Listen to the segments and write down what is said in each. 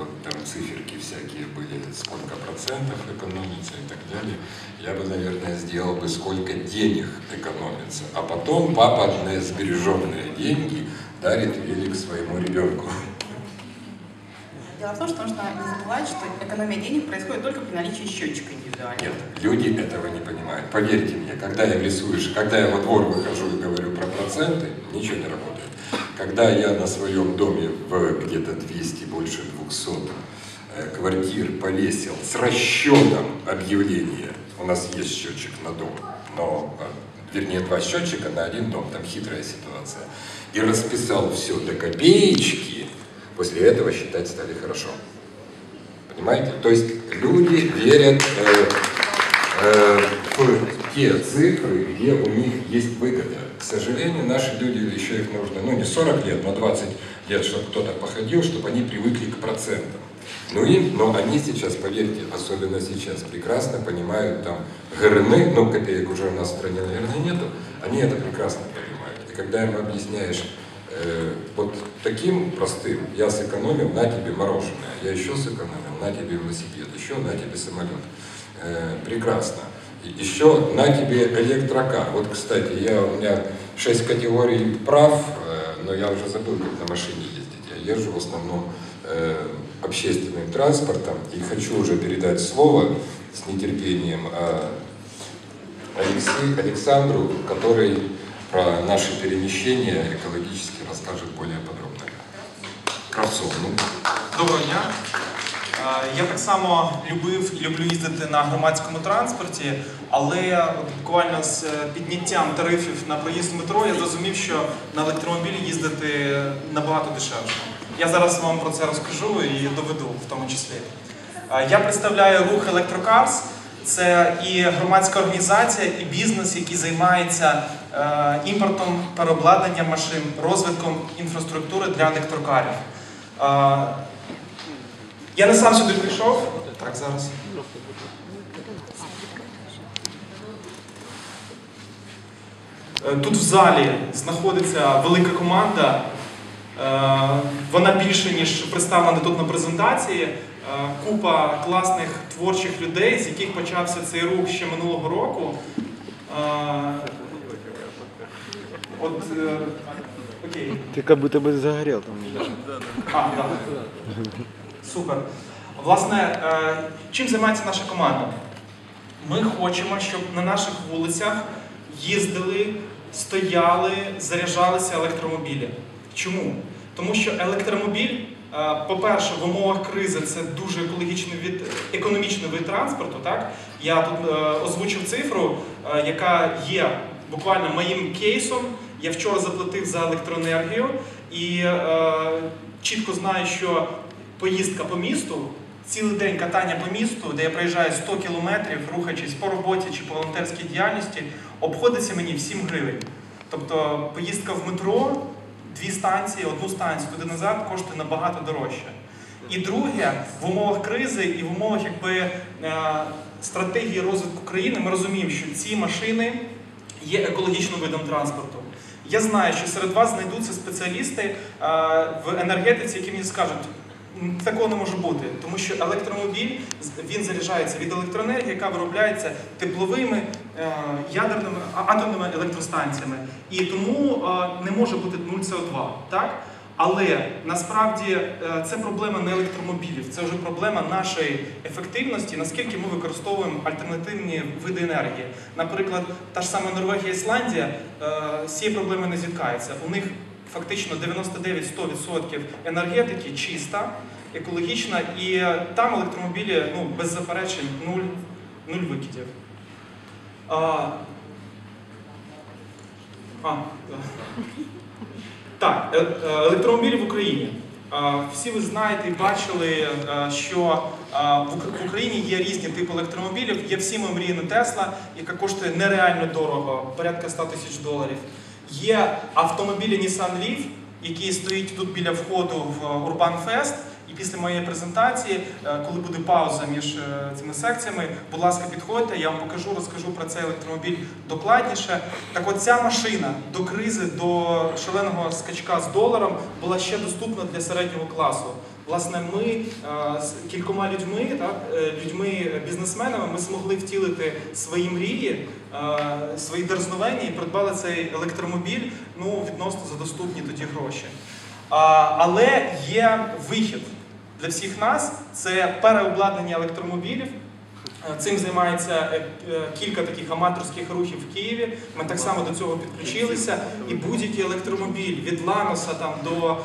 вот там циферки всякие были, сколько процентов экономится и так далее, я бы, наверное, сделал бы, сколько денег экономится. А потом папа на сбереженные деньги дарит велик своему ребенку. Дело в том, что нужно не забывать, что экономия денег происходит только при наличии счетчика индивидуального. Нет, люди этого не понимают. Поверьте мне, когда я лесу, когда я во двор выхожу и говорю про проценты, ничего не работает. Когда я на своем доме в где-то 200, больше 200 э, квартир повесил с расчетом объявления, у нас есть счетчик на дом, но, э, вернее, два счетчика на один дом, там хитрая ситуация, и расписал все до копеечки, после этого считать стали хорошо. Понимаете? То есть люди верят э, э, в те цифры, где у них есть выгода. К сожалению, наши люди, еще их нужно, ну не 40 лет, но 20 лет, чтобы кто-то походил, чтобы они привыкли к процентам. Ну и, но они сейчас, поверьте, особенно сейчас, прекрасно понимают там горны, ну копеек уже у нас в стране, наверное, нету, они это прекрасно понимают. И когда им объясняешь э, вот таким простым, я сэкономил, на тебе мороженое, я еще сэкономил, на тебе велосипед, еще на тебе самолет. Э, прекрасно. Еще на тебе электрокар. Вот, кстати, я, у меня шесть категорий прав, э, но я уже забыл, как на машине ездить. Я езжу в основном э, общественным транспортом и хочу уже передать слово с нетерпением э, Алексею, Александру, который про наши перемещения экологически расскажет более подробно. Красов, ну. Доброго дня. Е, Я так само любив і люблю їздити на громадському транспорті, але буквально з е, підняттям тарифів на проїзд метро я зрозумів, що на електромобілі їздити набагато дешевше. Я зараз вам про це розкажу і доведу в тому числі. Е, Я представляю рух Електрокарс. Це і громадська організація, і бізнес, який займається імпортом, переобладнанням машин, розвитком інфраструктури для електрокарів. Я не сам сюди прийшов. Так, зараз. Е, Тут в залі знаходиться велика команда. Е, Вона більше, ніж представлена тут на презентації. Е, Купа класних творчих людей, з яких почався цей рух ще минулого року. От, окей. Ты как будто бы загорел там. А, так. Супер. Власне, е, чим займається наша команда? Ми хочемо, щоб на наших вулицях їздили, стояли, заряджалися електромобілі. Чому? Тому що електромобіль, е, по-перше, в умовах кризи це дуже екологічний від економічний вид транспорту. Так? Я тут е, озвучив цифру, яка є буквально моїм кейсом. Я вчора заплатив за електроенергію і е, чітко знаю, що поїздка по місту, цілий день катання по місту, де я проїжджаю 100 кілометрів, рухаючись по роботі чи по волонтерській діяльності, обходиться мені в 7 гривень. Тобто поїздка в метро, дві станції, одну станцію туди назад коштує набагато дорожче. І друге, в умовах кризи і в умовах якби, е, стратегії розвитку країни ми розуміємо, що ці машини є екологічним видом транспорту. Я знаю, що серед вас знайдуться спеціалісти е, в енергетиці, які мені скажуть, «М, такого не може бути, тому що електромобіль він заряджається від електроенергії, яка виробляється тепловими, е, ядерними, атомними електростанціями. І тому е, не може бути 0 СО2. Так? Але насправді е, це проблема не електромобілів, це вже проблема нашої ефективності, наскільки ми використовуємо альтернативні види енергії. Наприклад, та ж сама Норвегія, Ісландія з цією проблемою не зіткається. У них фактично 99-100% енергетики чиста, екологічна, і там електромобілі ну, без заперечень нуль, нуль викидів. А, а, так, е- е, електромобілі в Україні. Всі ви знаєте і бачили, е, що в Україні є різні типи електромобілів. Є всі ми мріяна Тесла, яка коштує нереально дорого, порядка 100 тисяч доларів. Є автомобілі Nissan Leaf, який стоїть тут біля входу в Urban Fest. І після моєї презентації, е, коли буде пауза між е, цими секціями, будь ласка, підходьте, я вам покажу, розкажу про цей електромобіль докладніше. Так от ця машина до кризи, до шаленого скачка з доларом була ще доступна для середнього класу. Власне, ми е, з кількома людьми, так, е, людьми-бізнесменами, ми змогли втілити свої мрії, е, свої дерзновення і придбали цей електромобіль ну, відносно за доступні тоді гроші. Але є вихід для всіх нас це переобладнання електромобілів. Е, Цим займається е, е, кілька таких аматорських рухів в Києві. Ми так само до цього підключилися. І будь-який електромобіль від Ланоса там до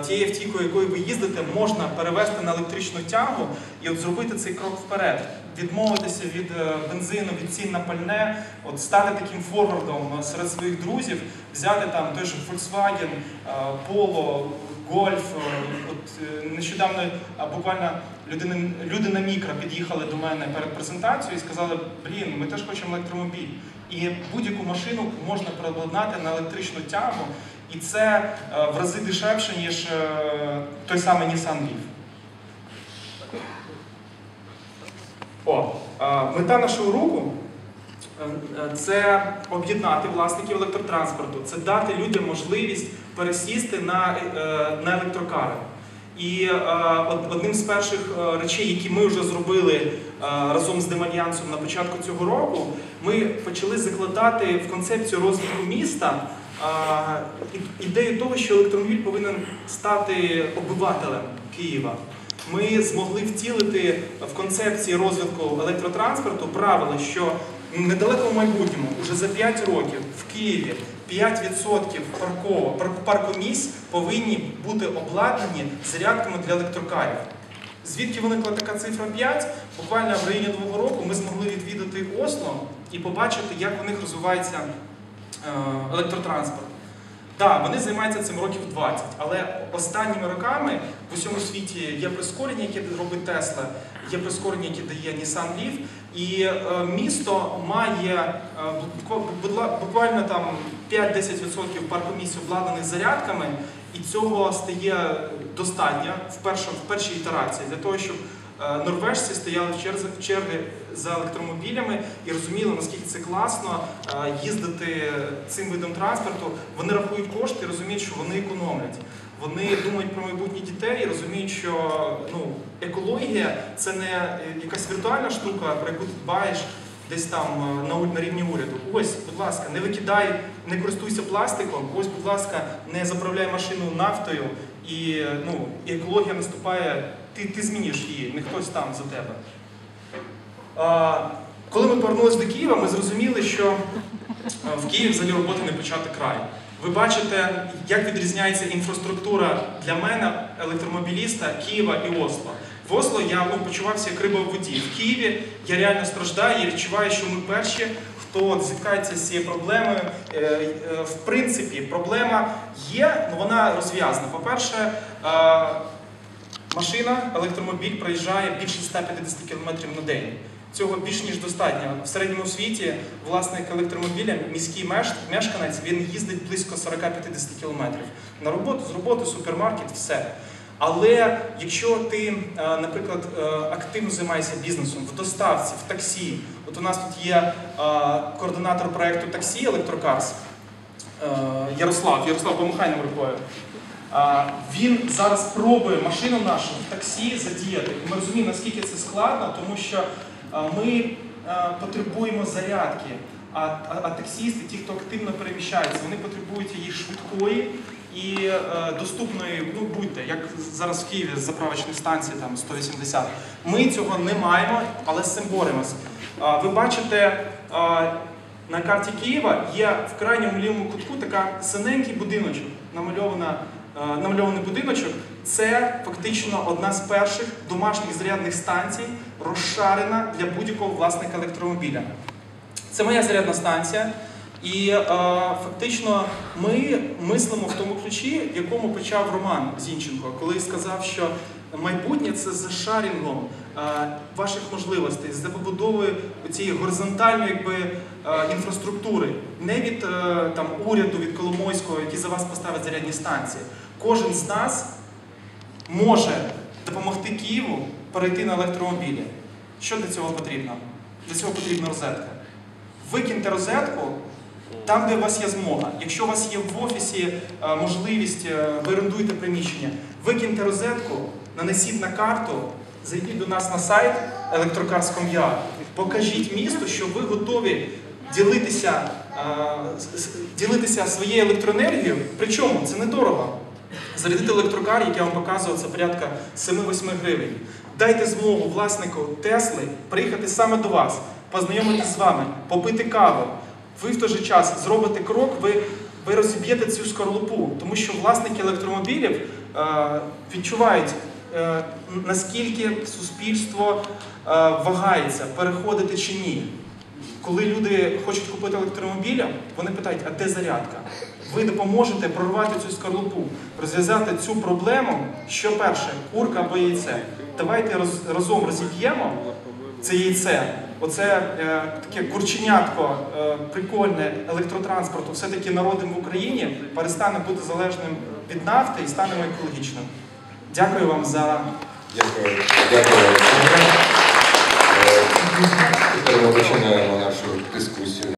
тієї автівки, якою ви їздите, можна перевести на електричну тягу і от зробити цей крок вперед, відмовитися від бензину, від цін на пальне, от стати таким форвардом серед своїх друзів, взяти там той же Volkswagen, Polo, Golf. От нещодавно буквально людини, люди на мікро під'їхали до мене перед презентацією і сказали: блін, ми теж хочемо електромобіль. І будь-яку машину можна переобладнати на електричну тягу, і це е, в рази дешевше, ніж е, той самий Nissan Leaf. О, е, мета нашого руху е, це об'єднати власників електротранспорту, це дати людям можливість пересісти на, на електрокари. І е, одним з перших е, речей, які ми вже зробили е, разом з Демальянсом на початку цього року, ми почали закладати в концепцію розвитку міста ідею того, що електромобіль повинен стати обивателем Києва. Ми змогли втілити в концепції розвитку електротранспорту правило, що в недалекому майбутньому, уже за 5 років в Києві 5% парково, пар- паркомісць повинні бути обладнані зарядками для електрокарів. Звідки виникла така цифра 5? Буквально в районі Нового року ми змогли відвідати Осло і побачити, як у них розвивається е, електротранспорт. Так, вони займаються цим років 20, але останніми роками в усьому світі є прискорення, яке робить Tesla, є прискорення, яке дає Nissan Leaf, і е, місто має е, буквально там 5-10% паркомісць обладнаних зарядками, і цього стає достатньо в, першому, в першій ітерації для того, щоб норвежці стояли в черги за електромобілями і розуміли, наскільки це класно е, їздити цим видом транспорту. Вони рахують кошти, і розуміють, що вони економлять. Вони думають про майбутнє дітей і розуміють, що ну, екологія це не е, якась віртуальна штука, про яку ти дбаєш десь там е, на, рівні уряду. Ось, будь ласка, не викидай, не користуйся пластиком. Ось, будь ласка, не заправляй машину нафтою. І, е, ну, і екологія наступає, ти, ти зміниш її, не хтось там за тебе. А, коли ми повернулися до Києва, ми зрозуміли, що е, в Києві взагалі роботи не почати край. Ви бачите, як відрізняється інфраструктура для мене, електромобіліста Києва і Осло. В Осло я ну, почувався як риба в воді. В Києві я реально страждаю, я відчуваю, що ми перші, хто зіткається з цією проблемою. Е, е, В принципі, проблема є, але вона розв'язана. По-перше, машина, електромобіль проїжджає більше 150 км на день. Цього більш ніж достатньо. В середньому світі власник електромобіля, міський мешканець, він їздить близько 40-50 кілометрів. На роботу, з роботи, супермаркет, все. Але якщо ти, е, наприклад, е, активно займаєшся бізнесом в доставці, в таксі, от у нас тут є е, координатор проєкту таксі Електрокарс Ярослав. Ярослав, помахай нам рукою. Він зараз пробує машину нашу в таксі задіяти. Ми розуміємо, наскільки це складно, тому що ми потребуємо зарядки. А, а, а таксісти, ті, хто активно переміщається, вони потребують її швидкої і е, доступної, ну будьте, як зараз в Києві з заправочних станцій там 180. Ми цього не маємо, але з цим боремося. А, ви бачите. а, на карті Києва є в крайньому лівому кутку така синенький будиночок, намальована, е, намальований будиночок. Це фактично одна з перших домашніх зарядних станцій, розшарена для будь-якого власника електромобіля. Це моя зарядна станція. І е, фактично ми мислимо в тому ключі, в якому почав Роман Зінченко, коли сказав, що майбутнє це за шарінгом е, ваших можливостей, за побудовою цієї горизонтальної якби, е, інфраструктури, не від е, там, уряду, від Коломойського, які за вас поставить зарядні станції. Кожен з нас може допомогти Києву перейти на електромобілі. Що для цього потрібно? Для цього потрібна розетка. Викиньте розетку там, де у вас є змога. Якщо у вас є в офісі можливість, ви орендуєте приміщення, Викиньте розетку, нанесіть на карту, зайдіть до нас на сайт Electrocars.com.ua, покажіть місту, що ви готові ділитися, е, ділитися своєю електроенергією. Причому це недорого. Зарядити електрокар, як я вам показував, це порядка 7-8 гривень. Дайте змогу власнику Тесли приїхати саме до вас, познайомитись з вами, попити каву. Ви в той же час зробите крок, ви, ви розіб'єте цю скорлупу, тому що власники електромобілів е, відчувають, наскільки суспільство е, вагається, переходити чи ні. Коли люди хочуть купити електромобіль, вони питають, а де зарядка? Ви допоможете прорвати цю скорлупу, розв'язати цю проблему. Що перше, курка або яйце. Давайте роз- разом розіб'ємо це яйце. Оце е, таке курченятко е, прикольне електротранспорту, все-таки народом в Україні перестане бути залежним від нафти і станемо екологічним. Дякую вам за Дякую. Дякую. Тепер ми починаємо нашу дискусію.